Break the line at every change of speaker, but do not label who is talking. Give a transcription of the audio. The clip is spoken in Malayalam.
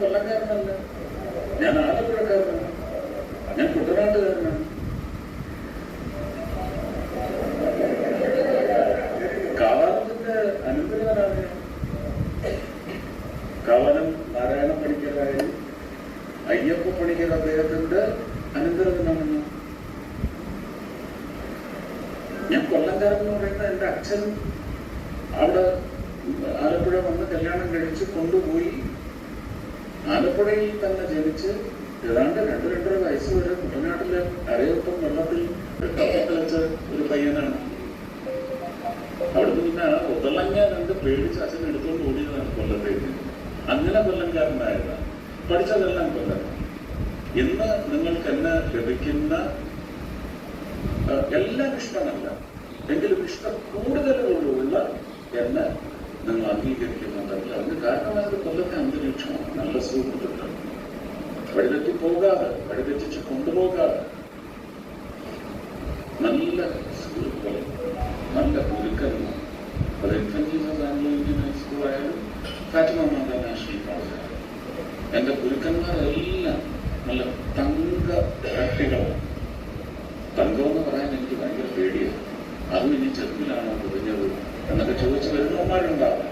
കൊല്ലക്കാരനല്ല ഞാൻ ആലപ്പുഴക്കാരനാണ് ഞാൻ കുട്ടനാട്ടുകാരനാണ്. കാവാലത്തിന്റെ അനന്തരവനാണ്. കാവാലം നാരായണ പണിക്കരായി. അയ്യപ്പ പണിക്കർ അദ്ദേഹത്തിന്റെ അനന്തരവനാണ് ഞാൻ കൊല്ലക്കാരൻ എന്ന് പറയുന്ന എന്റെ അച്ഛൻ അവിടെ ആലപ്പുഴ വന്ന് കല്യാണം കഴിച്ച് കൊണ്ടുപോയി ആലപ്പുഴയിൽ തന്നെ ജനിച്ച് ഏതാണ്ട് രണ്ട് രണ്ടര വയസ്സ് വരെ കുട്ടനാട്ടിലെ അരയൊപ്പം വെള്ളത്തിൽ കളിച്ച ഒരു പയ്യനാണ്. അവിടുന്ന് പിന്നെ ഒതളങ്ങ രണ്ട് പേടിച്ച് അച്ഛൻ എടുത്തുകൊണ്ട് ഓടിയതാണ് കൊല്ലത്തേക്ക് അങ്ങനെ കൊല്ലംകാരനായതാണ് പഠിച്ചതെല്ലാം കൊല്ലം. ഇന്ന് നിങ്ങൾക്ക് എന്നെ ലഭിക്കുന്ന എല്ലാം ഇഷ്ടമല്ല. എങ്കിലും ഇഷ്ടം കൂടുതലുള്ള എന്നെ നിങ്ങൾ അംഗീകരിക്കുന്നുണ്ടെങ്കിൽ അതിന് കൊല്ലത്തെ അന്തരീക്ഷമാണ് വഴിതെറ്റി പോകാതെ വഴിതെറ്റിച്ച് കൊണ്ടുപോകാതെ. നല്ല സുഹൃത്തുക്കൾ നല്ല ഗുരുക്കന്മാർ അത് infant Jesus Anglo Indian high school ആയാലും ഫാറ്റിമ മാതാ നാഷണൽ കോളേജ് ആയാലും. എന്റെ ഗുരുക്കന്മാരെല്ലാം നല്ല തങ്ക കട്ടികളാണ് തങ്കമെന്ന് പറയാൻ എനിക്ക് ഭയങ്കര പേടിയാണ്. അതും ഇനി ചെറുപ്പിലാണോ പൊതിഞ്ഞത് എന്നൊക്കെ ചോദിച്ചു വരുന്നവന്മാരുണ്ടാവും.